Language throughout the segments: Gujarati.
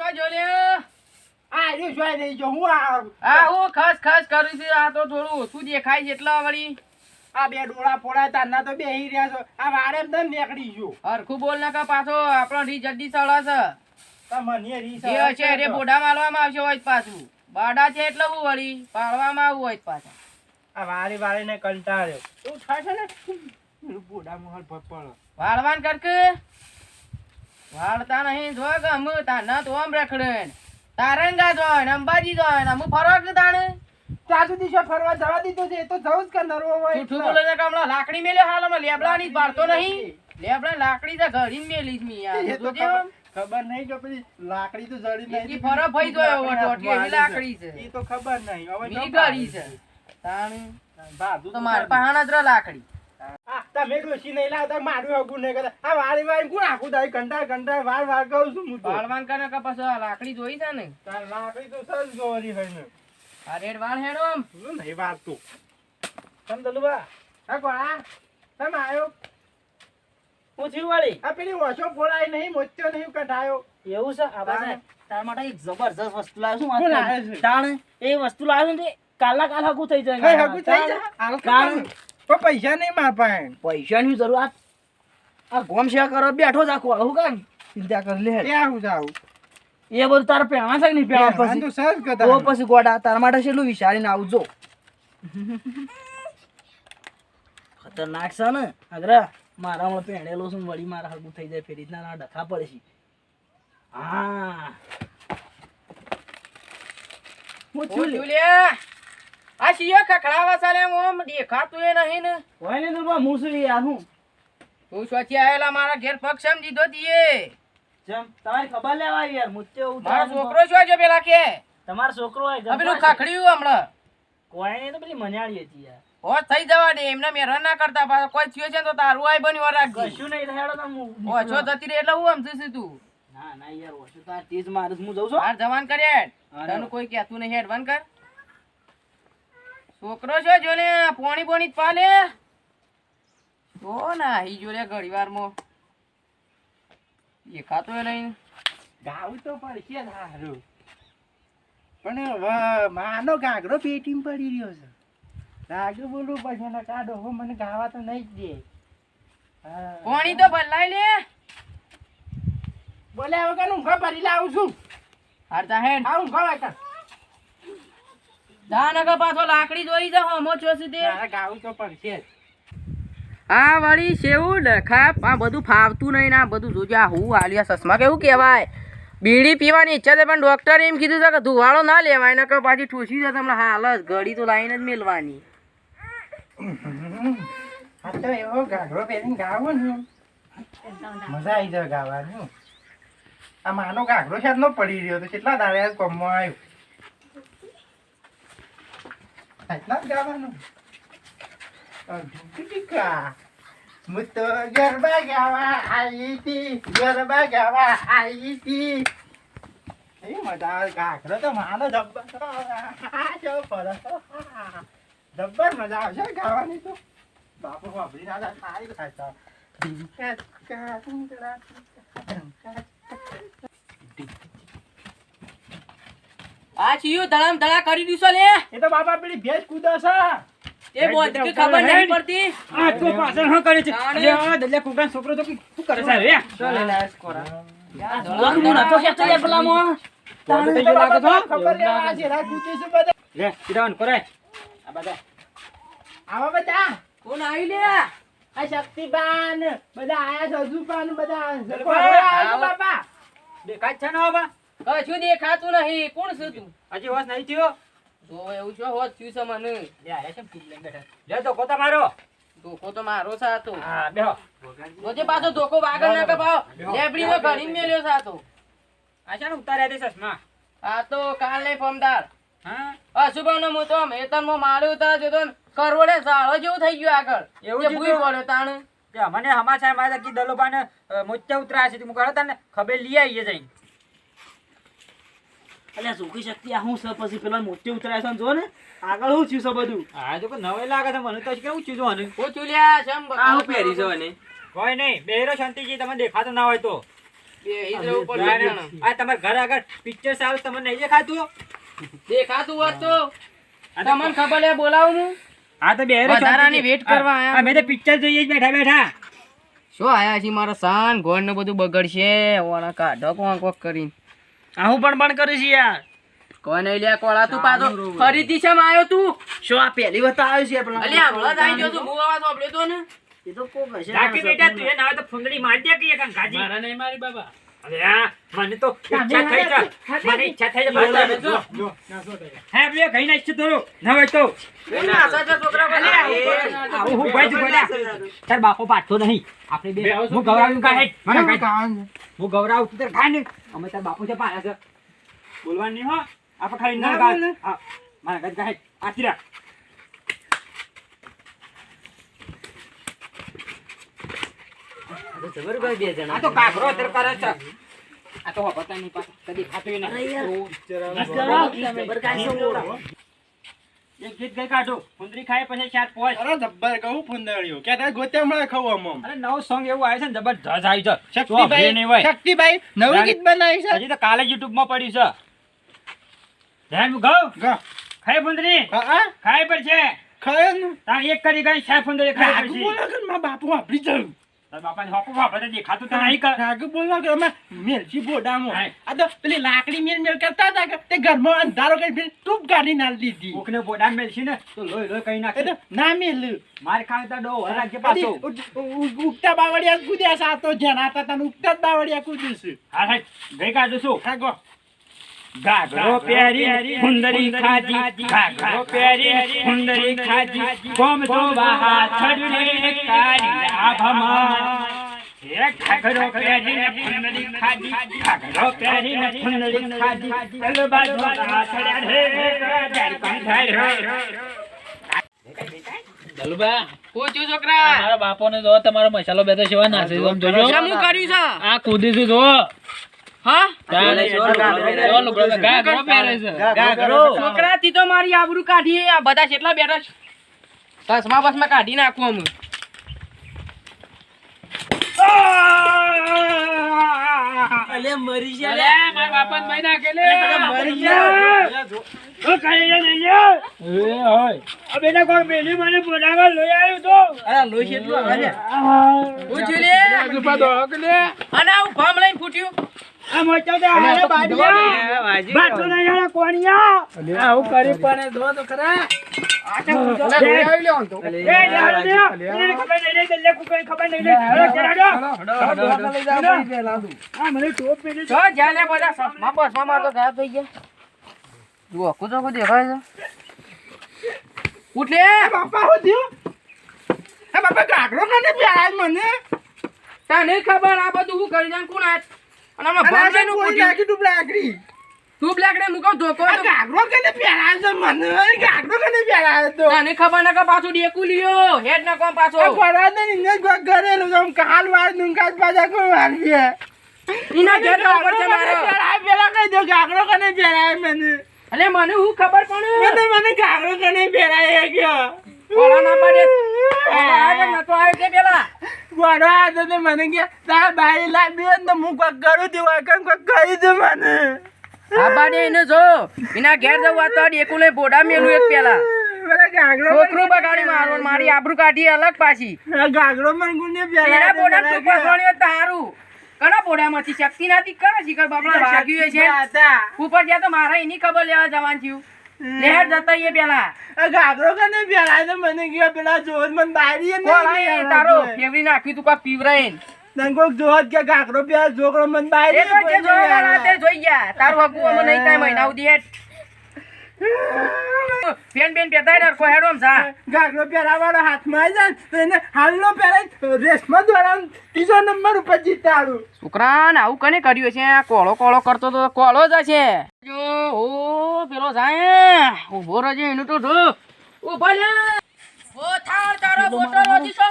છો જોડે આ રહ્યું જોઈ નહીં જો હું આ આ હું ખસ ખસ કરું છું આ તો થોડું ઓછું દેખાય છે એટલે વળી. આ બે ડોળા ફોડા તારના તો બેહી રહ્યા છો. આ વારે એમ નીકળી ગયો. હરખું બોલ ના કે પાછો આપણો રી જલ્દી તમને બોડા મારવામાં આવશે હોય પાછું. બાડા છે એટલે હું વળી પાડવામાં આવું હોય પાછા. આ વારે વારે ને કંટાળ્યો. તું થાય છે ને? બોડા મોહર વાળવાન કરક. વાળતા નહીં જો ગમ તાના તો આમ રખડે તારંગા જોય ને અંબાજી જોય ને હું ફરવા કે તાણે? ત્યાં સુધી શું ફરવા જવા દીધો છે? તો જવું જ કે નરવો હોય જૂઠું બોલે છે કે હમણાં લાકડી મેલે હાલમાં લેબડા ની બારતો નહીં? લેબડા લાકડી તો ઘડી મેલી જ મી યાર. તો ખબર નહીં કે પછી લાકડી તો જડી નહીં ઈ ફરક ભઈ જોયો વટી એવી લાકડી છે. ઈ તો ખબર નહીં. હવે મી ઘરી છે. તાણે? બાજુ તો મારે પાહણ જ લાકડી. તમે ડોશી નહીં લાવતા મારું હગું નહીં કરતા. આ વાળી વાળી કોણ આખું દાઈ કંટાળ કંટાળ વાર વાર કહું છું હું વાળવાન કરે કે પછી આ લાકડી જોઈ છે ને? લાકડી તો સજ જોવાની હોય ને. આ વાળ હેડો આમ. નહીં વારતું તમ દલુબા. હા કોણા તમે આયો? હું થયું વાળી. આ પેલી ઓછો ફોડાય નહીં મોચ્યો નહીં કઢાયો. એવું છે? આ બાજુ તારા? માટે એક જબરજસ્ત વસ્તુ લાવ્યો છું? તાણ એ વસ્તુ લાવ્યો ને કાલા કાલ હગું થઈ જાય. હગું થઈ તાણ જા હાલ કારણ- પણ પૈસા નહીં માર પાસે પૈસાની જરૂર આ આ ગોમ સેવા કરવા બેઠો જ આખું. આવું કામ? ચિંતા કરી લે. ત્યાં હું જાઉં. એ બધું તારે પહેવા છે નહીં પહેવા તો પછી કરતા તો પછી ગોડા તારા માટે છેલ્લું વિચારીને આવજો ખતરનાક છે ને. અગરા મારા હમણાં પહેણેલો છું વળી મારા હગું થઈ જાય ફેરી રીતના ના ડખા પડે છે. હા. હું છું. છું આ શિયો ખખડાવા ચાલે ઓમ દેખાતું એ નહીં ને. હોય ને તો બા હું શું યાર હું? તું સ્વચ્છ આયેલા મારા ઘેર પગ સમજી દો દીએ જમ તમારી ખબર લેવા યાર મુત્તે મારો છોકરો શું છે પેલા કે? તમારો છોકરો હોય જમ પેલું. ખખડ્યું હમણાં. કોઈ ને તો પેલી મન્યાળી હતી યાર. હોશ થઈ જવા દે એમને મેં ના કરતા પાછો. કોઈ થયો છે તો તારું આય બન્યું રાખજે. કશું નહીં થયેલો તમ હું ઓછો જતી રે એટલે હું આમ છું તું. ના ના યાર ઓછું તો આ તેજ મારે હું જઉં છું. બાર જવાન કરે હા, તને. કોઈ કહેતું નહીં હેડવાન કર. છોકરો છો જો ને પોણી પોણી પાલે. તો ના હી જો લે ઘડી વારમાં દેખાતો એ નહીં ગાવું તો પડશે જ પણ માનો ગાગરો પેટીમાં પડી રહ્યો છે. લાગે બોલું પછી ને કાઢો હો મને ગાવા તો નહીં જ દે. હા. પોણી તો ભલાઈ લે. બોલ્યા વગર હું ભરી લાવું છું. હારતા હેડ. હા ઊંઘા જાનગર પાછો લાકડી જોઈ જા હોમો છો સુધી. ગાવું તો પડશે આ વળી સેવું ડખા આ બધું ફાવતું નહીં ને બધું જોજે આ હું આલિયા સસમા કેવું કહેવાય? બીડી પીવાની ઈચ્છા છે પણ ડોક્ટરે એમ કીધું છે કે ધુવાળો ના લેવાય ને કે પાછી ઠૂસી જશે હમણાં હાલ જ ઘડી તો લાઈને જ મેલવાની. તો એવો ગાગરો પહેરીને ગાવો ને. મજા આવી જાય ગાવાની. આ માનો ગાઘરો નો પડી રહ્યો તો કેટલા દાડે કોમમાં આવ્યો? જ ગાવાનું ટીકા હું તો ગરબા ગાવા આવી હતી. ગરબા ગાવા આવી હતી. એ મજા ગાગરો તો માનો જબ્બર જો ફરક જબ્બર મજા આવશે ગાવાની તો. બાપુ વાપરી ના સારી ખાતા આ ચિયું ધડામ ધડા કરી દીધો લે. એ તો બાપા પેલી ભેંસ કૂદે છે. એ બોધકી ખબર નહીં પડતી. આ તો પાછળ શું કરે છે. અરે આ દલિયા કુકડાનો છોકરો તો શું કરે છે? રે ચાલે કોરા. તો નતો કહેતો યાર પેલામાં. તો તો બાપા તો ખબર લેવા આ જેરા કૂદે છે બધા. લે સીધાવાનું કરાય આ બધા. આવા બધા. કોણ આવી લે? આ શક્તિબાન બધા આયા છે હજુપાન બધા જલપા, આયા છે આવો. બાપા દેખાય છે ને હવે કશું દેખાતું નહીં. કોણ છે તું હજી હોશ નહીં થયો? જો એવું છો હોશ થયું છે મને. લે આ કેમ તું લઈને બેઠા. લે તો કોતા મારો. ધોકો તો મારો સાતો હા બેહો. જોજે પાછો ધોકો વાગળ ના કપાવ. લેબડી નો ઘણી મેલ્યો સાતો આશા ને ઉતાર્યા દે ચશ્મા. આ તો કાલ નહીં ફમદાર. હા? અશુભાનો હું તો મો માળ્યો ઉતાર જોતો ને કરવડે સાળો જેવું થઈ ગયું આગળ. એવું ભૂઈ પડ્યો તાણ. મને હમાચાર મારા કી દલોબાને મોચા ઉતરા છે તું કહો તને ખબર લઈ આવીએ જઈને. અલ્યા સુખી શક્તિ આ હું છે પછી પેલા મોટી ઉતરાય છે ને જો ને આગળ હું થયું છે બધું. હા જો નવાઈ લાગે છે મને તો કેવું ચીજો મને હું ચુલ્યા શમ આ હું પહેરી છે મને કોઈ નહીં બેરો શાંતિજી તમે દેખાતો ના હોય તો. બેહી જ રહેવું પડશે જાણે. આ તમારા ઘર આગળ પિક્ચર સારું તમને નહીં દેખાતું? દેખાતું હોત તો. તમને ખબર લે બોલાવું હું? હા તો બેરો વધારાની વેટ કરવા આયા. અમે તો પિક્ચર જોઈએ જ બેઠા બેઠા. શું આયા છે મારા સાન ઘોડ ને બધું બગડશે. ઓના કાઢો કોણ કોક કરીને. આ હું પણ પણ કરું છું યાર. કોઈ નહીં લે કોળા તું પાછો ફરીથી છે આવ્યો તું? શું આ પહેલી વખત આવ્યો છે પણ અલ્યા હમણાં જ આવી ગયો તું હું સાંભળ્યો તો ને. એ તો કોક હશે રાખી બેટા તું એ ના તો ફંગડી મારી દે કે ગાજી મારા નહીં મારી બાબા. મને તો ઈચ્છા થઈ છે મને ઈચ્છા થઈ ભાઈ જો જો હે બે કઈ ના થોડું ના હોય તો. આવું હું ભાઈ બોલ્યા. તાર બાપો પાછો નહીં. આપણે બે હું ગૌરાવું કાહે મને કાંઈ હું ગૌરાવ તું તાર ખાને અમે તાર બાપુ છે પાયા છે. બોલવાનું હો. આપણે ખાલી ના. આ, એક ગીત ગઈ કાઢો કુંદરી ખાય પછી ચાર પોચ અરે જબ્બર કહું ફુંદરીઓ કે તારે ગોતે મળે ખાવ આમ અરે નવું સોંગ એવું આવે છે ને જબરદસ્ત આવી છે શક્તિભાઈ શક્તિભાઈ બનાવી છે હજી તો કાલે યુટ્યુબમાં પડ્યું છે ધ્યાન ગૌ ગા. ખાય ફુંદરી હા ખાય પર છે ખાયો તાર એક કરી ગઈ છે ફુંદરી ખાય બાપુ જાઉં તાર બાપાને હોપો હોપો દેખાતું તો નહીં કર. રાગુ બોલા કે અમે મેલથી બોડામાં. આ તો પેલી લાકડી મેલ મેલ કરતા હતા કે તે ઘરમાં અંધારો કરી ફેર ટૂપ ગાડી નાલ દીધી. કોકને બોડાન મેલશી ને તો લોય લોહી કઈ નાખે ના મેલ માર ખાય ડો હર રાજ્ય પાછો. ઉગતા બાવળિયા કૂદ્યા છે આ હતા તને ઉગતા બાવળિયા કૂદ્યું છે. હા હા ગઈ કાઢું છું હા ગો. ઘાઘરો પહેરી સુંદરી ખાજી ઘાઘરો પહેરી સુંદરી ખાજી કોમ તો વાહા છડને કારી હે ઘાઘરો પહેરીને ફુંદરી ખાજી ઘાઘરો પહેરીને ફુંદરી ખાજી ચલ બાજુ આ છડ્યા રે જારી કોણ રે. દલુબા પૂછ્યું છોકરા. મારા બાપોને જો તમારો મસાલો બેઠો સેવા ના છે. જોજો. શેમ કર્યું છે? આ કૂદી છું જો છોકરા થી તો મારી આબરૂ કાઢી આ બધા કેટલા બેઠા છે. બસમાં બસમાં કાઢી નાખું અમે. અલે મરી છે અલે, મારા બાપાને મારી નાખે લે. મરી ગયા. ઓ કઈ નહીં એ હોય. અબે ને કોઈ મેલી મને બોલાવા લઈ આવ્યો તો. અરે લોહી છે આવે. છે પૂછ્યું લે. અને આવું ભમ લઈને ફૂટ્યું. આ આ મને જુઓ કુદો કુદ દેખાય છે. ઉઠ બાપા હું થયું? હે બાપા ગાગરો કાને પ્યાર મને. તને ખબર આ બધું હું કરી જાણ કોણ આજ? અને અમે આજે લઈને કોઈ નાખી તું લાકડી તું બ્લેક ને મુકો ધોકો ગાગરો કાને પ્યાર છે? મને ગાગરો કને પ્યાર તો તને ખબર ન કે પાછું ડેકુ લ્યો હેડ ન કોમ પાછો. આ ને ઇને છે. કાલ વારનું કાલ પાછા કોઈ વાર છે. ઈના ઘેર જવું છે મારે પ્યાર પેલા કહી દો ગાગરો કને પ્યાર મને? અલે મને હું ખબર પણ મને મને ગાગરો કને પહેરાય ગયો કોલા ના પડે. આ નતો આવ્યો તે પેલા? ગોળો હતો તે મને કે તારા બાઈ લાવી તો હું કોક કરું છું વાકણ કોક કહી દે મને. આબાડે એને જો એના ઘેર જવું તો ડેકુ લઈ બોડા મેલું એક પેલા. છોકરું બગાડી મારો મારી આબરૂ કાઢી અલગ પાછી. ગાગરો મને એના બોડા તું પસવાણ્યો તો હારું. બોડામાંથી? શક્તિ નથી? કના શિખર બાપડા ભાગ્યું છે? ઉપર જ્યાં તો મારા એની ખબર લેવા જવાનું થયું. લહેર જતા એ પેલા. ગાગરો કને પેલા તો મને ગયો પેલા જોત મન બારી ને તારો ફેવરી નાખી તું કા પીવરાઈન. તને કોક જોત કે ગાગરો પ્યાર જોકરો મન બારી એ તો કે જોવાવાળા તે જોઈ ગયા. તારો હકુ અમે નહીં કાઈ મહિના ઉદી હેટ પેન પેન પેતાય ડરકો હેડો આમ જા. ગાગરો પહેરા વાળો હાથમાં આવી જાય તો એને હાલનો પહેરાય રેશમા દ્વારા ત્રીજો નંબર ઉપર જીતાડું. છોકરાને આવું કને કર્યું છે? કોળો કોળો કરતો તો કોળો જ હશે. જો પેલો જાય. ઊભો રહેજે એનું તો ઢો. ઊભો લે. ઓ થાળ તારો બોટો રોજી છો.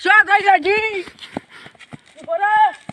શું થઈ જી ઊભો રહે